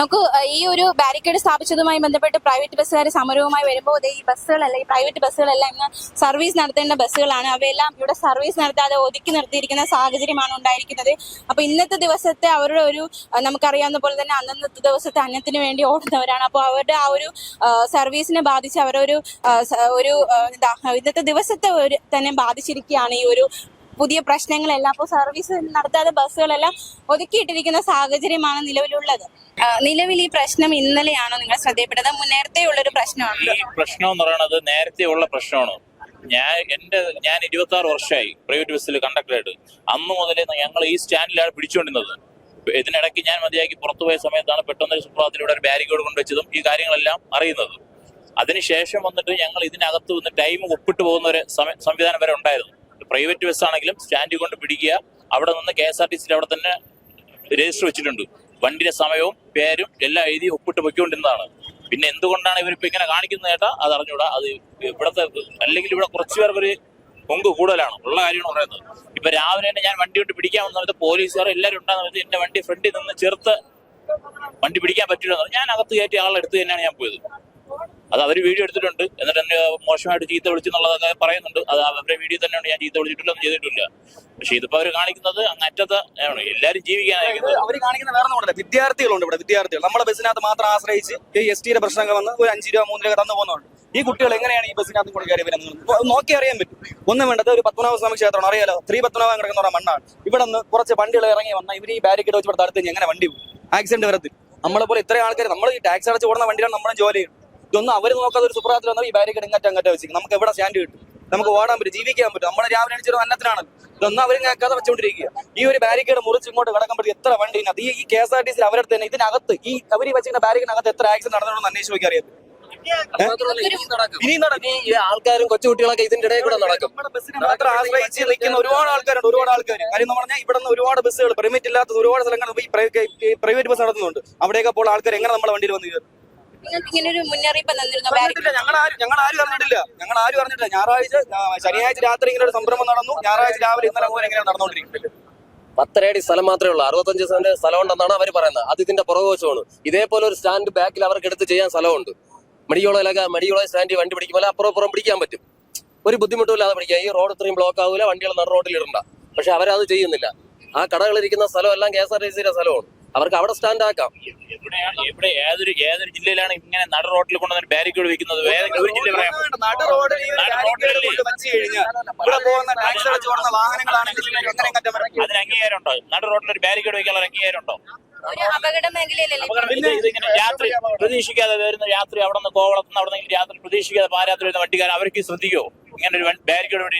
നമുക്ക് ഈ ഒരു ബാരിക്കേഡ് സ്ഥാപിച്ചതുമായി ബന്ധപ്പെട്ട് പ്രൈവറ്റ് ബസ്സുകാർ സമരവുമായി വരുമ്പോൾ ഈ ബസ്സുകളല്ല ഈ പ്രൈവറ്റ് ബസ്സുകളല്ല ഇന്ന് സർവീസ് നടത്തേണ്ട ബസ്സുകളാണ്. അവയെല്ലാം ഇവിടെ സർവീസ് നടത്താതെ ഒതുക്കി നിർത്തിയിരിക്കുന്ന സാഹചര്യമാണ് ഉണ്ടായിരിക്കുന്നത്. അപ്പൊ ഇന്നത്തെ ദിവസത്തെ അവരുടെ ഒരു നമുക്കറിയാവുന്ന പോലെ തന്നെ അന്നത്തെ ദിവസത്തെ അന്നത്തിന് വേണ്ടി ഓടുന്നവരാണ്. അപ്പോൾ അവരുടെ ആ ഒരു സർവീസിനെ ബാധിച്ച് അവരൊരു ഒരു എന്താ ഇന്നത്തെ ദിവസത്തെ തന്നെ ബാധിച്ചിരിക്കുകയാണ് ഈ ഒരു പുതിയ പ്രശ്നങ്ങളെല്ലാം അപ്പോൾ സർവീസ് നടത്താതെ ബസ്സുകളെല്ലാം ഒതുക്കിയിട്ടിരിക്കുന്ന സാഹചര്യമാണ് നിലവിലുള്ളത്. നിലവിൽ ഈ പ്രശ്നം ഇന്നലെയാണോ നിങ്ങൾ ശ്രദ്ധയപ്പെട്ടത് നേരത്തെ ഉള്ള ഒരു പ്രശ്നമാണ്? ഈ പ്രശ്നം എന്ന് പറയുന്നത് നേരത്തെ ഉള്ള പ്രശ്നമാണ്? ഞാൻ എന്റെ ഞാൻ ഇരുപത്തി ആറ് വർഷമായി പ്രൈവറ്റ് ബസ്സിൽ കണ്ടക്ടറായിട്ട് അന്ന് മുതലേ ഞങ്ങൾ ഈ സ്റ്റാൻഡിലാണ് പിടിച്ചുകൊണ്ടിരുന്നത്. ഇതിനിടയ്ക്ക് ഞാൻ മതിയാക്കി പുറത്തുപോയ സമയത്താണ് പെട്ടെന്ന് സുപ്രഭാതത്തിലൂടെ ഒരു ബാരിക്കേഡ് കൊണ്ടുവച്ചതും ഈ കാര്യങ്ങളെല്ലാം അറിയുന്നത്. അതിനുശേഷം വന്നിട്ട് ഞങ്ങൾ ഇതിനകത്ത് വന്ന് ടൈം ഒപ്പിട്ട് പോകുന്ന ഒരു സംവിധാനം വരെ ഉണ്ടായിരുന്നു. പ്രൈവറ്റ് ബസ് ആണെങ്കിലും സ്റ്റാൻഡിൽ കൊണ്ട് പിടിക്കുക. അവിടെ നിന്ന് കെ എസ് ആർ ടി സിയിൽ അവിടെ തന്നെ രജിസ്റ്റർ വെച്ചിട്ടുണ്ട്. വണ്ടിയുടെ സമയവും പേരും എല്ലാം എഴുതി ഒപ്പിട്ട് പൊയ്ക്കൊണ്ടിരുന്നതാണ് പിന്നെ എന്തുകൊണ്ടാണ് ഇവരിപ്പോ ഇങ്ങനെ കാണിക്കുന്നത് ചേട്ടാ? അത് അറിഞ്ഞൂടാ. അത് ഇവിടത്തെ അല്ലെങ്കിൽ ഇവിടെ കുറച്ച് പേർക്ക് ഒരു പൊങ്ക് കൂടുതലാണ്. ഉള്ള കാര്യമാണ് പറയുന്നത്. ഇപ്പൊ രാവിലെ തന്നെ ഞാൻ വണ്ടി കൊണ്ട് പിടിക്കാമെന്ന് പറഞ്ഞത് പോലീസുകാർ എല്ലാവരും ഉണ്ടാകുന്ന പറഞ്ഞത് എന്റെ വണ്ടി ഫ്രണ്ടിൽ നിന്ന് ചേർത്ത് വണ്ടി പിടിക്കാൻ പറ്റില്ല. ഞാൻ അകത്ത് കയറ്റി ആളെടുത്ത് തന്നെയാണ് ഞാൻ പോയത്. അത് അവർ വീഡിയോ എടുത്തിട്ടുണ്ട്. എന്നിട്ട് എന്നെ മോശമായിട്ട് ചീത്ത വിളിച്ചെന്നുള്ളതൊക്കെ പറയുന്നുണ്ട്. അത് അവരുടെ വീഡിയോ തന്നെയാണ് ഞാൻ ചീത്ത വിളിച്ചിട്ടില്ല ഒന്നും ചെയ്തിട്ടില്ല. പക്ഷെ ഇതിപ്പോ അവർ കാണിക്കുന്നത് അങ്ങ് ആണ്. എല്ലാവരും ജീവിക്കാനായിരിക്കുന്നത് അവർ കാണിക്കുന്ന വേറെ നമ്മുടെ വിദ്യാർത്ഥികളുണ്ട് ഇവിടെ വിദ്യാർത്ഥികൾ. നമ്മുടെ ബസ്സിനകത്ത് മാത്രം ആശ്രയിച്ച് ഈ എസ് ടിയുടെ പ്രശ്നങ്ങൾ വന്ന് ഒരു അഞ്ച് രൂപ മൂന്ന് രൂപ തന്നു പോകുന്നുണ്ട് ഈ കുട്ടികൾ എങ്ങനെയാണ് ഈ ബസ്സിനകത്ത് കൂടി കയറി വരുന്നത്? നോക്കി അറിയാൻ പറ്റും. ഒന്നും വേണ്ടത് ഒരു പത്മനാഭ സ്വാമി ക്ഷേത്രമാണ്. അറിയാലോ? സ്ത്രീ പത്മനാഭം കിടക്കുന്ന മണ്ണാണ്. ഇവിടെ നിന്ന് കുറച്ച് വണ്ടികൾ ഇറങ്ങി വന്നാൽ ഇവർ ഈ ബാരിക്കേഡ് വെച്ച് ഇവിടെ തടുത്ത് എങ്ങനെ വണ്ടി പോകും? ആക്സിഡന്റ് വരത്തില്ല. നമ്മളെ പോലെ ഇത്രയും ആൾക്കാർ നമ്മൾ ഈ ടാക്സ് അടച്ച് ഓടുന്ന വണ്ടിയാണ് നമ്മുടെ ജോലി ചെയ്യുന്നത്. ഇതൊന്നും അവർ നോക്കാതെ ഒരു സുപ്രഭാതത്തിൽ വന്നാൽ ഈ ബാരിക്കേഡ് ഇങ്ങറ്റ അങ്ങറ്റ വെച്ചിരിക്കും. നമുക്ക് എവിടെ സ്റ്റാൻഡ് കിട്ടും? നമുക്ക് ഓടാൻ പറ്റും ജീവിക്കാൻ പറ്റും. നമ്മുടെ രാവിലെ അടിച്ചൊരു അന്നത്തിനാണല്ലോ ഇതൊന്നും അവരും കേൾക്കാതെ വെച്ചുകൊണ്ടിരിക്കുക. ഈ ഒരു ബാരിക്കേഡ് മുറിച്ച് ഇങ്ങോട്ട് കിടക്കുമ്പോഴത്തേക്ക് എത്ര വണ്ടി ഇതിനകത്ത് ഈ ഈ K S R T C അവരുടെ തന്നെ ഇതിനകത്ത് ഈ അവർ വെച്ചിരിക്കുന്ന ബാരിക്കേഡിനകത്ത് എത്ര ആക്സിഡന്റ് നടന്നിട്ടുണ്ടെന്ന് അന്വേഷിച്ച് നോക്കി അറിയാം. ഇനി നടക്കും. ഈ ആൾക്കാരും കൊച്ചുകുട്ടികളൊക്കെ ഇതിന്റെ ഇടയിൽ കൂടെ നടക്കും. മാത്രം ആശ്രയിച്ച് നിൽക്കുന്ന ഒരുപാട് ആൾക്കാരുണ്ട് ഒരുപാട് ആൾക്കാർ കാര്യം എന്ന് പറഞ്ഞാൽ ഇവിടെ നിന്ന് ഒരുപാട് ബസ്സുകൾ പെർമിറ്റ് ഇല്ലാത്ത ഒരുപാട് സ്ഥലങ്ങൾ ഈ പ്രൈവറ്റ് ബസ് നടത്തുന്നുണ്ട്. അവിടെയൊക്കെ അപ്പോൾ ആൾക്കാർ എങ്ങനെ നമ്മുടെ വണ്ടിയിൽ വന്ന് കയറും? നിങ്ങൾക്ക് ഇങ്ങനെ ഒരു മുന്നറിയിപ്പ് തന്നിരുന്നു. ഞങ്ങൾ ആരും ഞങ്ങൾ ആരും അറിഞ്ഞിട്ടില്ല ഞങ്ങൾ ആരും അറിഞ്ഞിട്ടില്ല ഞായറാഴ്ച ശനിയാഴ്ച രാത്രി ഇങ്ങനെ ഒരു സംരംഭം നടന്നു. ഞായറാഴ്ച രാവിലെ ഇന്നലെ മുതൽ എങ്ങനെയാണ് നടന്നുകൊണ്ടിരിക്കുന്നത് പത്തരയടി സ്ഥലം മാത്രമേ ഉള്ളൂ. അറുപത്തഞ്ച് സെന്റ് സ്ഥലം ഉണ്ടെന്നാണ് അവർ പറയുന്നത്. അത് ഇതിന്റെ പുറകുവശമാണ്. ഇതേപോലെ ഒരു സ്റ്റാൻഡ് ബാക്കിൽ അവർക്ക് എടുത്ത് ചെയ്യാൻ സ്ഥലമുണ്ട്. മെഡിക്കോളയിലൊക്കെ മെഡിക്കോള സ്റ്റാൻഡിൽ വണ്ടി പിടിക്കുമ്പോൾ അപ്പുറം അപ്പുറം പിടിക്കാൻ പറ്റും. ഒരു ബുദ്ധിമുട്ടില്ലാതെ പിടിക്കാം ഈ റോഡ് ഇത്രയും ബ്ലോക്ക് ആവില്ല വണ്ടികൾ നട റോഡിൽ ഇടണ്ട പക്ഷെ അവരത് ചെയ്യുന്നില്ല. ആ കടകളിരിക്കുന്ന സ്ഥലമെല്ലാം കെ എസ് ആർ ടി സിയുടെ സ്ഥലമാണ്. അവർക്ക് അവിടെ സ്റ്റാൻഡ് ആക്കാം. എവിടെ ഏതൊരു ഏതൊരു ജില്ലയിലാണ് ഇങ്ങനെ നട റോട്ടിൽ കൊണ്ടുവന്ന് ബാരിക്കേഡ് വെക്കുന്നത് ഒരു ജില്ല പറയാം റോഡിൽ റോഡിൽ അതിന് അംഗീകാരം ഉണ്ടോ നട റോട്ടിൽ ഒരു ബാരിക്കേഡ് വെക്കാനുള്ള അംഗീകാരം ഉണ്ടോ രാത്രി പ്രതീക്ഷിക്കാതെ വരുന്ന രാത്രി അവിടെ നിന്ന് കോവളത്ത് നിന്ന് അവിടെ നിന്ന് രാത്രി പ്രതീക്ഷിക്കാതെ പാരാത്രി വരുന്ന വണ്ടിക്കാരൻ അവർക്ക് ശ്രദ്ധിക്കോ ഇങ്ങനെ ഒരു ബാരിക്കേഡ് വേണ്ടി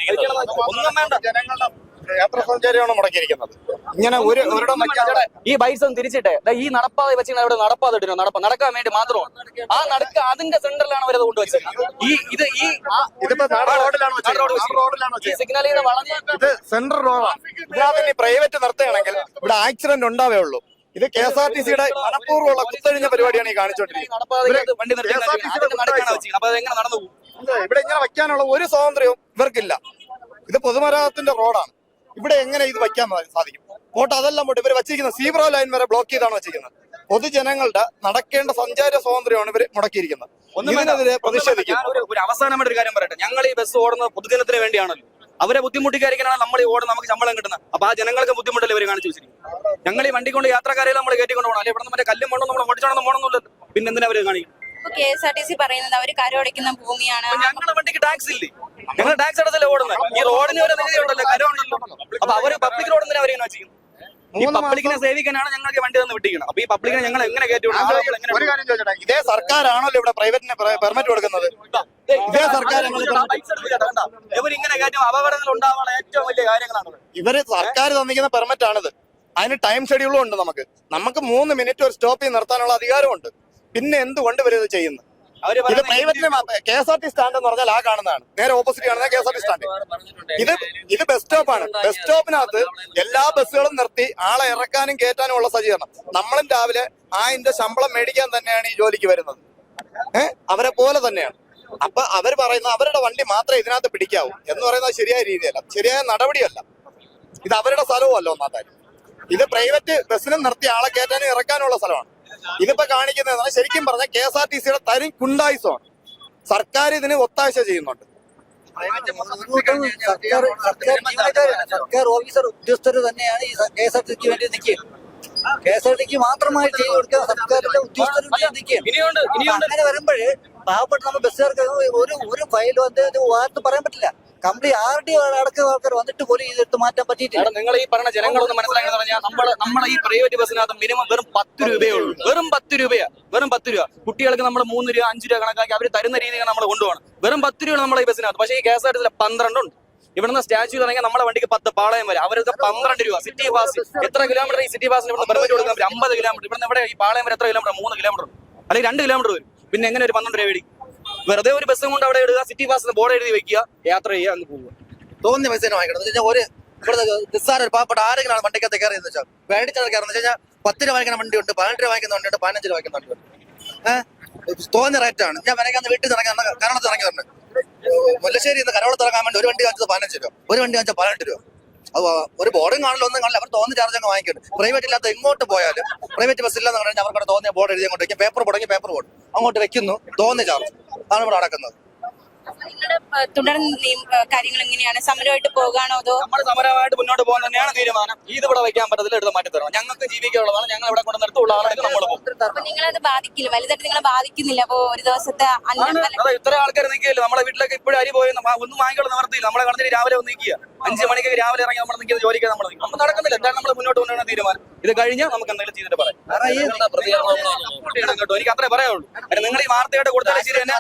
ഒന്നും വേണ്ട. ജനങ്ങളുടെ യാത്രാ സഞ്ചാരിയാണ് മുടക്കിയിരിക്കുന്നത്. ഇങ്ങനെ ഒരു ഒരിടം വെക്കാതെ ഈ ബൈസ് ഒന്ന് തിരിച്ചിട്ടെ. ഈ നടപ്പാതെ വെച്ച് അവിടെ നടപ്പാതെ ഇട്ടിരുന്നു നടപ്പ നടക്കാൻ വേണ്ടി മാത്രമാണ്. ആ നടക്ക അതിന്റെ സെന്ററിലാണ് അവരത് കൊണ്ടുവച്ചത് ഈ ഇത് ഈ ആ- ഇതിപ്പോ നാട് റോഡിലാണ്. സിഗ്നലിൽ നിന്ന് വളഞ്ഞ് ഇത് സെൻട്രൽ റോഡാണ് ഇതിനകത്ത് പ്രൈവറ്റ് നിർത്തുകയാണെങ്കിൽ ഇവിടെ ആക്സിഡന്റ് ഉണ്ടാവേ ഉള്ളൂ. ഇത് കെ എസ് ആർ ടി സിയുടെ മനഃപൂർവമുള്ള കുത്തഴിഞ്ഞ പരിപാടിയാണ് ഈ കാണിച്ചോണ്ടിരിക്കുന്നത് ഇവിടെ ഇങ്ങനെ വയ്ക്കാനുള്ള ഒരു സ്വാതന്ത്ര്യവും ഇവർക്കില്ല. ഇത് പൊതുമരാമത്തിന്റെ റോഡാണ് ഇവിടെ എങ്ങനെ ഇത് വയ്ക്കാൻ സാധിക്കും? പോട്ടെ അതെല്ലാം പോട്ടെ. ഇവർ വെച്ചിരിക്കുന്ന സീബ്രോ ലൈൻ വരെ ബ്ലോക്ക് ചെയ്താണ് വെച്ചിരിക്കുന്നത്. പൊതുജനങ്ങളുടെ നടക്കേണ്ട സഞ്ചാര സ്വാതന്ത്ര്യമാണ് ഇവർ മുടക്കിയിരിക്കുന്നത്. ഇതിനെതിരെ പ്രതിഷേധിക്കും. ഒരു- ഒരു അവസാനമായിട്ട് ഒരു കാര്യം പറയട്ടെ. ഞങ്ങൾ ഈ ബസ് ഓടുന്നത് പൊതുജനത്തിന് വേണ്ടിയാണല്ലോ. അവരെ ബുദ്ധിമുട്ടിക്കാരിക്കാനാണ് നമ്മൾ ഈ ഓടുന്നത്. നമുക്ക് ശമ്പളം കിട്ടുന്നത്. അപ്പൊ ആ ജനങ്ങൾക്ക് ബുദ്ധിമുട്ടല്ലേ ഇവർ കാണിച്ചു വെച്ചിരിക്കും ഞങ്ങൾ ഈ വണ്ടി കൊണ്ട് യാത്രക്കാരെല്ലാം നമ്മൾ കയറ്റിക്കൊണ്ട് പോകണം. അല്ലെ ഇവിടെ നിന്ന് മറ്റേ കല്ലും മണ്ണും നമ്മൾ ഓടിച്ചോണം പോകണമെന്നുള്ളത് പിന്നെ എന്തിനാ അവർ കാണിക്കും K S R T C പറയുന്നത് അവർ കരമടയ്ക്കുന്ന ഭൂമിയാണ്. അപ്പൊ ഞങ്ങളുടെ വണ്ടിക്ക് ടാക്സ് ഇല്ലേ? ഞങ്ങൾ ടാക്സ് അടച്ചല്ലേ ഓടുന്നത് ഈ റോഡിന് ഒരു നികുതി ഉണ്ടല്ലോ കരം ഉണ്ടല്ലോ. അപ്പൊ അവർ പബ്ലിക് റോഡ് അവരിങ്ങനെ ഈ പബ്ലിക്കിനെ സേവിക്കാനാണ് ഞങ്ങൾക്ക് വണ്ടി തന്ന് അപ്പൊ ഈ പബ്ലിക്കിനെ ഞങ്ങൾ എങ്ങനെ കയറ്റി ഒരു കാര്യം ചോദിച്ചോട്ടെ? ഇതേ സർക്കാരാണല്ലോ ഇവിടെ പ്രൈവറ്റിന് പെർമിറ്റ് കൊടുക്കുന്നത്. ഇതേ സർക്കാർ ഇവരിങ്ങനെ കയറ്റും അപകടങ്ങൾ ഉണ്ടാവാനുള്ള ഏറ്റവും വലിയ കാര്യങ്ങളാണ് ഇവർ സർക്കാർ തന്നിരിക്കുന്ന പെർമിറ്റ് ആണിത്. അതിന് ടൈം ഷെഡ്യൂളും ഉണ്ട് നമുക്ക്. നമുക്ക് മൂന്ന് മിനിറ്റ് ഒരു സ്റ്റോപ്പ് ചെയ്ത് നിർത്താനുള്ള അധികാരമുണ്ട്. പിന്നെ എന്തുകൊണ്ട് ഇവരിത് ചെയ്യുന്നത്? ഇത് പ്രൈവറ്റിന് K S R T stand എന്ന് പറഞ്ഞാൽ ആ കാണുന്നതാണ്. നേരെ ഓപ്പോസിറ്റ് കാണുന്ന K S R T stand. ഇത് ഇത് ബസ് സ്റ്റോപ്പാണ് ബസ് സ്റ്റോപ്പിനകത്ത് എല്ലാ ബസ്സുകളും നിർത്തി ആളെ ഇറക്കാനും കയറ്റാനും ഉള്ള സജ്ജീകരണം. നമ്മളും രാവിലെ ആ ഇന്റെ ശമ്പളം മേടിക്കാൻ തന്നെയാണ് ഈ ജോലിക്ക് വരുന്നത്. ഏഹ് അവരെ പോലെ തന്നെയാണ്. അപ്പൊ അവർ പറയുന്ന അവരുടെ വണ്ടി മാത്രമേ ഇതിനകത്ത് പിടിക്കാവൂ എന്ന് പറയുന്നത് ശരിയായ രീതിയല്ല. ശരിയായ നടപടിയല്ല. ഇത് അവരുടെ സ്ഥലവും അല്ല ഒന്നാം ഇത് പ്രൈവറ്റ് ബസ്സിനും നിർത്തി ആളെ കയറ്റാനും ഇറക്കാനുള്ള സ്ഥലമാണ്. ഇതിപ്പോ കാണിക്കുന്നത് ശരിക്കും പറഞ്ഞ കെ എസ് ആർ ടി സിയുടെ തരി കുണ്ടായുസമാണ്. സർക്കാർ ഇതിന് ഒത്താശ ചെയ്യുന്നുണ്ട്. സർക്കാർ സർക്കാർ ഓഫീസർ ഉദ്യോഗസ്ഥർ തന്നെയാണ് ഈ കെ എസ് ആർ ടിക്ക് വേണ്ടി നിൽക്കുക. കെ എസ് ആർ ടിക്ക് മാത്രമായി ചെയ്തു കൊടുക്കാൻ സർക്കാരിന്റെ ഉദ്യോഗസ്ഥർ നിൽക്കുകയാണ്. ഇനിയുണ്ട് ഇനിയുണ്ട്. അങ്ങനെ വരുമ്പോഴേ പാവപ്പെട്ട നമ്മൾ ബസ്സുകാർക്ക് ഒരു ഒരു ഫയലും അദ്ദേഹത്തിന് വാർത്ത പറയാൻ പറ്റില്ല. കംപ്ലീറ്റ് ആർ ഡി അടക്കം ആൾക്കാർ വന്നിട്ട് പോലും ഇതെടുത്ത് മാറ്റാൻ പറ്റിയിട്ടില്ല. നിങ്ങൾ ഈ പറഞ്ഞ ജനങ്ങളൊന്ന് മനസ്സിലാക്കി പറഞ്ഞാൽ നമ്മൾ നമ്മളെ ഈ പ്രൈവറ്റ് ബസ്സിനകത്ത് മിനിമം വെറും പത്ത് രൂപയേ ഉള്ളൂ. വെറും പത്ത് രൂപയാ. വെറും പത്ത് രൂപ. കുട്ടികൾക്ക് നമ്മൾ മൂന്ന് രൂപ അഞ്ച് രൂപ കണക്കാക്കി അവർ തരുന്ന രീതിയിൽ നമ്മൾ കൊണ്ടുപോകണം വെറും പത്ത് രൂപ നമ്മളെ ഈ ബസ്സിനകത്ത് പക്ഷേ ഈ കെ എസ് ആർ ടി സിയിലെ പന്ത്രണ്ടുണ്ട്. ഇവിടുന്ന് സ്റ്റാച്യു തുടങ്ങി നമ്മുടെ വണ്ടിക്ക് പത്ത് പാളയം വരെ. അവരൊക്കെ പന്ത്രണ്ട് രൂപ. സിറ്റി പാസ് എത്ര കിലോമീറ്റർ ഈ സിറ്റി പാസിന് ഇവിടുന്ന് പെർമിറ്റ് കൊടുക്കാൻ അമ്പത് കിലോമീറ്റർ ഇവിടുന്ന് ഇവിടെ ഈ പാളയം വരെ എത്ര കിലോമീറ്റർ മൂന്ന് കിലോമീറ്റർ അല്ലെങ്കിൽ രണ്ട് കിലോമീറ്റർ വരും. പിന്നെ എങ്ങനെ ഒരു പന്ത്രണ്ട് രൂപ മേടിക്കും? വെറുതെ ഒരു ബസ്സും കൊണ്ട് അവിടെ ഇടുക സിറ്റി പാസ് ബോർഡ് എഴുതി വെക്കുക യാത്ര ചെയ്യുക അങ്ങ് പോവുക. തോന്നിയ പൈസ വാങ്ങിക്കണം. എന്ന് വെച്ചാൽ ഒരു ഇവിടെ നിസ്സാര ഒരു പാവപ്പെട്ട ആരെങ്കിലും വണ്ടിക്കകത്ത് കയറി എന്ന് വെച്ചാൽ മേടിച്ചാൽ കയറുന്ന വെച്ചാൽ പത്ത് രൂപ വാങ്ങിക്കുന്ന വണ്ടിയുണ്ട് പതിനെട്ട് രൂപ വാങ്ങിക്കുന്ന വണ്ടിയുണ്ട് പതിനഞ്ച് രൂപ വാങ്ങിക്കുന്ന വണ്ടിയുണ്ട്. ഏഹ് തോന്നിയ റേറ്റ് ആണ്. ഞാൻ വരയ്ക്കാൻ വീട്ടിൽ ഇറങ്ങി കരണത്ത് ഇറങ്ങി തന്നെ മുല്ലശ്ശേരി കരവളത്ത് ഇറങ്ങാൻ വേണ്ടി ഒരു വണ്ടി വാങ്ങിച്ചത് പതിനഞ്ച് രൂപ. ഒരു വണ്ടി വാങ്ങിച്ചാൽ പതിനെട്ട് രൂപ. അത് ഒരു ബോർഡും കാണില്ല ഒന്നും കാണില്ല അവർ തോന്നുന്ന ചാർജ് അങ്ങ് വാങ്ങിക്കട്ടെ പ്രൈവറ്റ് ഇല്ലാത്ത എങ്ങോട്ട് പോയാലും പ്രൈവറ്റ് ബസ് ഇല്ലെന്ന് പറഞ്ഞാൽ അവർക്ക് തോന്നിയ ബോർഡ് എഴുതി അങ്ങോട്ട് വയ്ക്കും പേപ്പർ തുടങ്ങി പേപ്പർ ബോർഡ് അങ്ങോട്ട് വെക്കുന്നു തോന്നിയ ചാർജ് അതാണ് ഇവിടെ നടക്കുന്നത്. നിങ്ങളുടെ ഏഹ്, തുടർ നിയം- ഏഹ്, കാര്യങ്ങൾ എങ്ങനെയാണ്? സമരമായിട്ട് പോകാണോ അതോ? നമ്മൾ സമരമായിട്ട് മുന്നോട്ട് പോകാൻ തന്നെയാണ് തീരുമാനം. ഇത് ഇവിടെ വയ്ക്കാൻ പറ്റത്തില്ല എടുത്ത് മാറ്റി തരണം. ഞങ്ങൾക്ക് ജീവിക്കാനുള്ളതാണ്. ഞങ്ങൾ ഇവിടെ കൊണ്ട് നിർത്തുള്ള ആളാണെങ്കിൽ നമ്മൾ പോകും. നിങ്ങളത് ബാധിക്കില്ല. വലുതായിട്ട് നിങ്ങളെ ബാധിക്കുന്നില്ല. അപ്പൊ ഒരു ദിവസത്തെ ആണ്. ഇത്ര ആൾക്കാർ നിൽക്കില്ല നമ്മളെ വീട്ടിലൊക്കെ ഇപ്പോഴും അരി പോയി ഒന്നും വാങ്ങിക്കൊണ്ട് നിവർത്തിയില്ല. നമ്മളെ കടന്നിട്ട് രാവിലെ ഒന്ന് നിൽക്കുക. അഞ്ച് മണിക്ക് രാവിലെ ഇറങ്ങി നമ്മൾ നിൽക്കുന്ന ജോലിക്ക് നമ്മൾ നിൽക്കും നമ്മൾ നടക്കുന്നില്ല. എന്താണ് നമ്മൾ മുന്നോട്ട് കൊണ്ടുവരുന്ന തീരുമാനം. ഇത് കഴിഞ്ഞാൽ നമുക്ക് എന്തെങ്കിലും ചെയ്തിട്ട് പറയാം. കേട്ടോ. എനിക്ക് അത്രേ പറയുള്ളൂ നിങ്ങൾ ഈ വാർത്തയായിട്ട് കൊടുത്താലും ശരി തന്നെ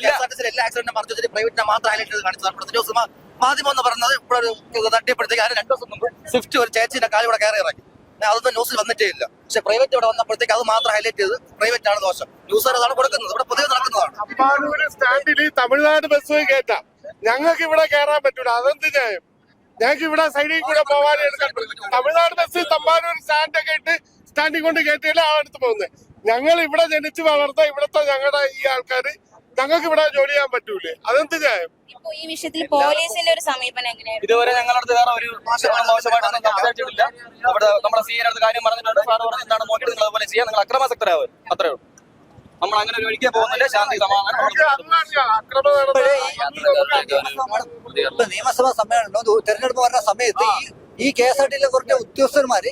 എല്ലാ ആക്സിഡന്റും പ്രൈവറ്റിനെ മാത്രം ഹൈലൈറ്റ് മാധ്യമം എന്ന് പറഞ്ഞത് ഇവിടെ ഒരു തട്ടിയപ്പോഴത്തേക്ക് അതിന് രണ്ടു ദിവസം മുമ്പ് സ്വിഫ്റ്റ് ഒരു ചേച്ചിന്റെ കാലം ഇവിടെ കയറി ഇറങ്ങി. ഞാൻ അതൊന്നും ന്യൂസിൽ വന്നിട്ടേ ഇല്ല. പക്ഷെ പ്രൈവറ്റ് ഇവിടെ വന്നപ്പോഴത്തേക്ക് അത് മാത്രം ഹൈലൈറ്റ് ചെയ്ത് പ്രൈവറ്റ് ആണ് ദോഷം. ന്യൂസുകാർ അതാണ് കൊടുക്കുന്നത്. ഇവിടെ പുതിയ നടക്കുന്നതാണ്. സ്റ്റാൻഡിൽ തമിഴ്നാട് ബസ് കേട്ടാ. ഞങ്ങൾക്ക് ഇവിടെ കയറാൻ പറ്റൂല. അതെന്ത് ന്യായം? ഞങ്ങൾക്ക് ഇവിടെ സൈഡിൽ കൂടെ പോകാനേ എടുക്കാൻ പറ്റൂ. തമിഴ്നാട് ബസ് തമ്പാനൂർ സ്റ്റാൻഡൊക്കെ ഇട്ട് സ്റ്റാൻഡിൽ കൊണ്ട് കയറ്റിയല്ലേ ആ അടുത്ത് പോകുന്നത് ഞങ്ങൾ ഇവിടെ ജനിച്ച് വളർത്ത ഇവിടുത്തെ ഞങ്ങളുടെ ഈ ആൾക്കാർ ഞങ്ങൾക്ക് ഇവിടെ ജോലി ചെയ്യാൻ പറ്റൂലേ? അതെന്ത് ന്യായം? ഈ വിഷയത്തിൽ പോലീസിന്റെ ഒരു സമീപനം എങ്ങനെയാണ് ഇതുവരെ ഞങ്ങളുടെ അടുത്ത് വേറെ ഒരു മോശമാണ് മോശമായിട്ടൊന്നും സംസാരിച്ചിട്ടില്ല. അവിടെ നമ്മുടെ സി അടുത്ത് കാര്യം പറഞ്ഞിട്ടുണ്ട്. സാറ് പറഞ്ഞ് എന്താണ് നോക്കിയിട്ട് നിങ്ങൾ അതുപോലെ ചെയ്യാൻ നിങ്ങൾ അക്രമാസക്തരാവ് അത്രേ ഉള്ളൂ. നമ്മൾ അങ്ങനെ ഒരു വഴിക്ക് പോകുന്നില്ല. ശാന്തി സമാധാനം നിയമസഭാ സമ്മേളനം തെരഞ്ഞെടുപ്പ് വരുന്ന സമയത്ത് ഈ കെ എസ് ആർ ടിയിലെ കുറച്ച് ഉദ്യോഗസ്ഥന്മാര്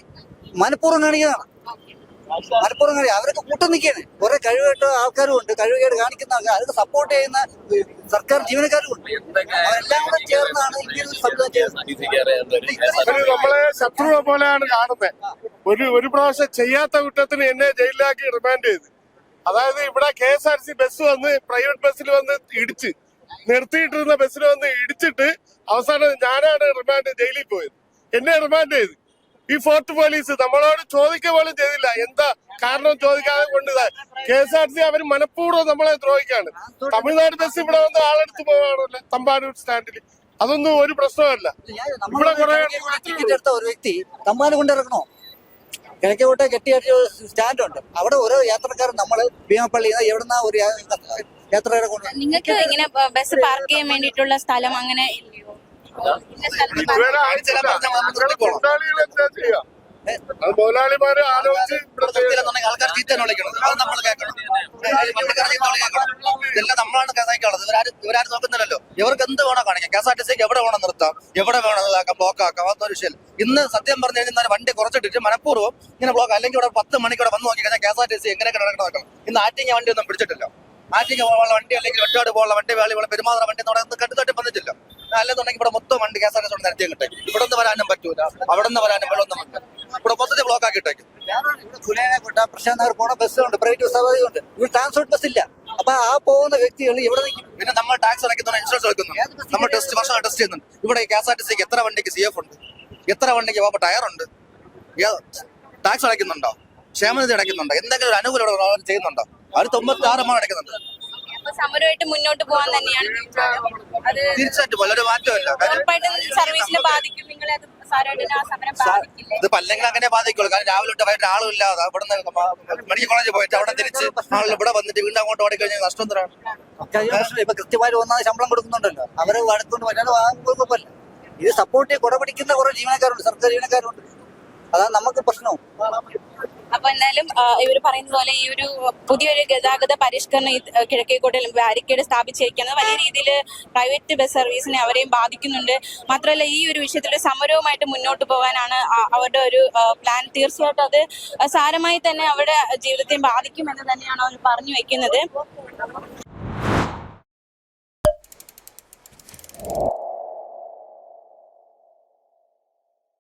മനഃപൂർവം കാണിക്കുന്നതാണ്. മനഃപൂർവം കാണിക്കുക അവരൊക്കെ കൂട്ടം നിൽക്കുകയാണ്. കുറെ കഴിവേട്ട ആൾക്കാരും ഉണ്ട് കഴിവുകേട് കാണിക്കുന്ന ആൾക്കാർ അതൊക്കെ സപ്പോർട്ട് ചെയ്യുന്ന സർക്കാർ ജീവനക്കാരും ഉണ്ട് അവരെല്ലാം കൂടെ ചേർന്നാണ് ഇങ്ങനെ ഒരു സംവിധാനം ചെയ്യുന്നത്. നമ്മളെ ശത്രുവെ പോലെയാണ് കാണുന്നത്. ഒരു ഒരു പ്രാവശ്യം ചെയ്യാത്ത കുറ്റത്തിന് എന്നെ ജയിലിലാക്കി റിമാൻഡ് ചെയ്ത്. അതായത് ഇവിടെ K S R C bus വന്ന് പ്രൈവറ്റ് ബസ്സിൽ വന്ന് ഇടിച്ച് നിർത്തിയിട്ടിരുന്ന ബസ്സിൽ വന്ന് ഇടിച്ചിട്ട് അവസാനം ഞാനാണ് റിമാൻഡ് ജയിലിൽ പോയത്. എന്നെ റിമാൻഡ് ചെയ്ത്. ഈ ഫോർട്ട് പോലീസ് നമ്മളോട് ചോദിക്കുക പോലും ചെയ്തില്ല. എന്താ കാരണം ചോദിക്കാതെ കൊണ്ട് കെ എസ് ആർ സി അവർ മനഃപൂർവം നമ്മളെ ദ്രോഹിക്കാണ്. തമിഴ്നാട് ബസ് ഇവിടെ വന്ന് ആളെടുത്ത് പോവാണോ തമ്പാനൂർ സ്റ്റാൻഡിൽ അതൊന്നും ഒരു പ്രശ്നമല്ല ഇവിടെ കുറെ ടിക്കറ്റ് എടുത്ത ഒരു വ്യക്തി തമ്പാനൂർ കൊണ്ടിറക്കണോ കിഴക്കോട്ടെ കെട്ടിയായിട്ട് സ്റ്റാൻഡ് ഉണ്ട്. അവിടെ ഓരോ യാത്രക്കാരും നമ്മൾ ഭീമപ്പള്ളി എവിടുന്ന ഒരു യാത്രക്കാരെ കൊണ്ട് നിങ്ങൾക്ക് ഇങ്ങനെ ബസ് പാർക്ക് ചെയ്യാൻ വേണ്ടിയിട്ടുള്ള സ്ഥലം അങ്ങനെ ഇല്ലയോ മുതലാളിമാര് ആലോചിച്ച് ആൾക്കാർ ചീത്തയാണ് വിളിക്കുന്നത് അത് നമ്മൾ കേൾക്കണം. ചീത്ത ഇതെല്ലാം നമ്മളാണ് സഹിക്കാനുള്ളത് ഇവരാരും ഇവരാരും നോക്കുന്നില്ലല്ലോ. ഇവർക്ക് എന്ത് വേണോ കാണിക്കാം. കെ എസ് ആർ ടി സിക്ക് എവിടെ വേണം നിർത്താം? എവിടെ വേണം ഇതാക്കാം ബ്ലോക്ക് ആക്കാം അതൊന്നും ഒരു വിഷയം ഇന്ന് സത്യം പറഞ്ഞു കഴിഞ്ഞാൽ വണ്ടി കുറച്ചിട്ടിട്ട് മനഃപൂർവം ഇങ്ങനെ ബ്ലോക്ക് അല്ലെങ്കിൽ ഇവിടെ പത്ത് മണിക്ക് ഇവിടെ വന്ന് നോക്കി കഴിഞ്ഞാൽ K S R T C എങ്ങനെയൊക്കെ നടക്കണം നോക്കണം ഇന്ന് ആറ്റിങ്ങ വണ്ടി ഒന്നും പിടിച്ചിട്ടില്ല. ആറ്റിങ്ങ പോകാനുള്ള വണ്ടി അല്ലെങ്കിൽ വെട്ടാട് പോകാനുള്ള വണ്ടി വേളി ഇവിടെ പെരുമാറ വണ്ടി എന്ന് പറയുന്നത് കട്ട് തട്ടി വന്നിട്ടില്ല. അല്ലെന്നുണ്ടെങ്കിൽ ഇവിടെ മൊത്തം വണ്ടി K S R T C നിരത്തി കിട്ടും ഇവിടെ നിന്ന് വരാനും പറ്റൂല. അവിടെ നിന്ന് വരാനും വെള്ളമൊന്നും പറ്റില്ല ഇവിടെ മൊത്തത്തിൽ ബ്ലോക്ക് ആക്കിയിട്ടേക്കും. ഇവിടെ കുലേനെക്കൊണ്ട പ്രശാന്ത് നഗർ പോണ ബസ്സുണ്ട് പ്രൈവറ്റ് ബസ് ഉണ്ട് ഇവിടെ ട്രാൻസ്പോർട്ട് ബസ് ഇല്ല. അപ്പൊ ആ പോകുന്ന വ്യക്തികൾ ഇവിടെ നിൽക്കും. പിന്നെ നമ്മൾ ടാക്സ് അടയ്ക്കുന്ന ഇൻഷുറൻസ് എടുക്കുന്നുണ്ട് നമ്മൾ ടെസ്റ്റ് വർഷം ടെസ്റ്റ് ചെയ്യുന്നുണ്ട്. ഇവിടെ കെ എസ് ആർ ടി സിക്ക് എത്ര വണ്ടിക്ക് സി എഫ് ഉണ്ട്? എത്ര വണ്ടിക്ക് പോകുമ്പോൾ ടയർ ഉണ്ട്? ടാക്സ് അടയ്ക്കുന്നുണ്ടോ? ക്ഷേമനിധി അടയ്ക്കുന്നുണ്ടോ? എന്തെങ്കിലും ഒരു അനുകൂലം ചെയ്യുന്നുണ്ടോ? അവർ തൊണ്ണൂറ്റി ആറ് എണ്ണം അടയ്ക്കുന്നുണ്ട്. സമരമായിട്ട് മുന്നോട്ട് പോകാൻ തന്നെയാണ് തീരുമാനം. അത് തീർച്ചയായിട്ടും പോലെ ഒരു മാറ്റമില്ല. കാര്യം ഉറപ്പായിട്ടും സർവീസിനെ ബാധിക്കും. നിങ്ങളെ പല്ലെങ്കിൽ അങ്ങനെ ബാധിക്കുള്ളൂ. കാരണം രാവിലെ തൊട്ട് വൈകിട്ട് ആളും ഇല്ലാതെ ഇവിടെ നിന്ന് മെഡിക്കൽ കോളേജിൽ പോയിട്ട് അവിടെ തിരിച്ച് ആളുകൾ ഇവിടെ വന്നിട്ട് വീണ്ടും അങ്ങോട്ട് ഓടിക്കഴിഞ്ഞാൽ നഷ്ടം തരാണ് ഇപ്പൊ കൃത്യമായി ഒന്നാമത് ശമ്പളം കൊടുക്കുന്നുണ്ടല്ലോ. അവരെ അടുത്തുകൊണ്ട് വല്ലാതെ വാങ്ങാൻ കുഴപ്പമില്ല. ഇത് സപ്പോർട്ട് കുട പിടിക്കുന്ന കുറെ ജീവനക്കാരുണ്ട്. സർക്കാർ ജീവനക്കാരുണ്ട്. അതാണ് നമുക്ക് പ്രശ്നവും അപ്പൊ എന്തായാലും ഇവർ പറയുന്ന പോലെ ഈ ഒരു പുതിയൊരു ഗതാഗത പരിഷ്കരണം കിഴക്കേക്കോട്ടിൽ ബാരിക്കേഡ് സ്ഥാപിച്ചിരിക്കുന്നത് വലിയ രീതിയിൽ പ്രൈവറ്റ് ബസ് സർവീസിനെ അവരെയും ബാധിക്കുന്നുണ്ട്. മാത്രമല്ല ഈ ഒരു വിഷയത്തിൽ സമരവുമായിട്ട് മുന്നോട്ട് പോകാനാണ് അവരുടെ ഒരു പ്ലാൻ തീർച്ചയായിട്ടും അത് സാരമായി തന്നെ അവരുടെ ജീവിതത്തെ ബാധിക്കുമെന്ന് തന്നെയാണ് അവർ പറഞ്ഞു വെക്കുന്നത്.